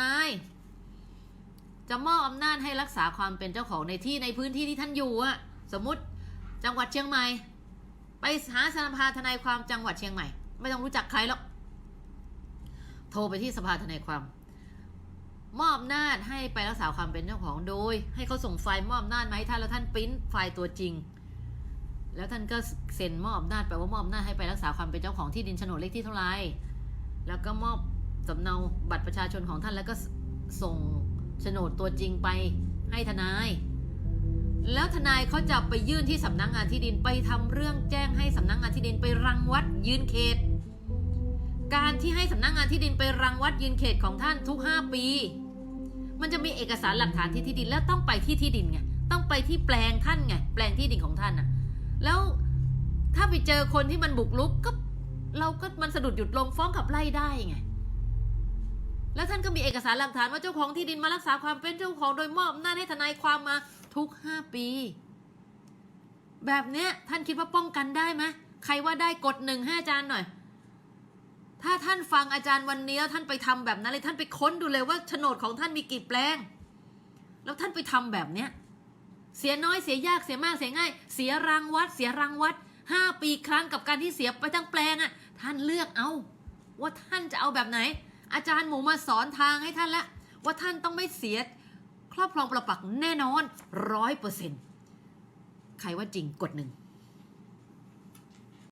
นาย จะมอบอำนาจให้รักษาความเป็นเจ้าของในที่ในพื้นที่ที่ท่านอยู่อะสมมติจังหวัดเชียงใหม่ ไปหาสภาทนายความจังหวัดเชียงใหม่ ไม่ต้องรู้จักใครหรอกโทรไปที่สภาทนายความมอบอำนาจให้ไปรักษาความเป็นเจ้าของโดย ให้เขาส่งไฟล์มอบอำนาจมาให้ท่านแล้วท่านปริ้นไฟล์ตัวจริง แล้วท่านก็เซ็นมอบอำนาจไปว่ามอบอำนาจให้ไปรักษาความเป็นเจ้าของที่ดินโฉนดเลขที่เท่าไหร่แล้วก็มอบ สำเนาบัตรประชาชนของท่านแล้วก็ส่งโฉนดตัวจริงไปให้ทนาย แล้วทนายเขาจะไปยื่นที่สำนักงานที่ดินไปทำเรื่องแจ้งให้สำนักงานที่ดินไปรังวัดยืนเขต การที่ให้สำนักงานที่ดินไปรังวัดยืนเขตของท่านทุก 5 ปี มันจะมีเอกสารหลักฐานที่ที่ดินแล้วต้องไปที่ที่ดินไงต้องไปที่แปลงท่านไงแปลงที่ดินของท่านน่ะแล้วถ้าไปเจอคนที่มันบุกรุกก็เราก็มันสะดุดหยุดลงฟ้องขับไล่ได้ไง แล้วท่านก็มีเอกสารหลักฐานว่าเจ้าของที่ดินมารักษาความเป็นเจ้าของโดยมอบอำนาจให้ทนายความมาทุกห้าปี แบบเนี้ยท่านคิดว่าป้องกันได้ไหมใครว่าได้กดหนึ่งให้อาจารย์หน่อย ถ้าท่านฟังอาจารย์วันนี้แล้วท่านไปทำแบบนั้นเลยท่านไปค้นดูเลยว่าโฉนดของท่านมีกี่แปลง แล้วท่านไปทำแบบเนี้ยเสียน้อยเสียยากเสียมากเสียง่าย เสียรางวัด เสียรางวัดห้าปีครั้งกับการที่เสียไปทั้งแปลงอะ่ะ ท่านเลือกเอา ว่าท่านจะเอาแบบไหน อาจารย์หมูมาสอนทางให้ท่านละว่าท่านต้องไม่เสียครอบครองประปักแน่นอนร้อยเปอร์เซ็นต์ใครว่าจริงกดหนึ่ง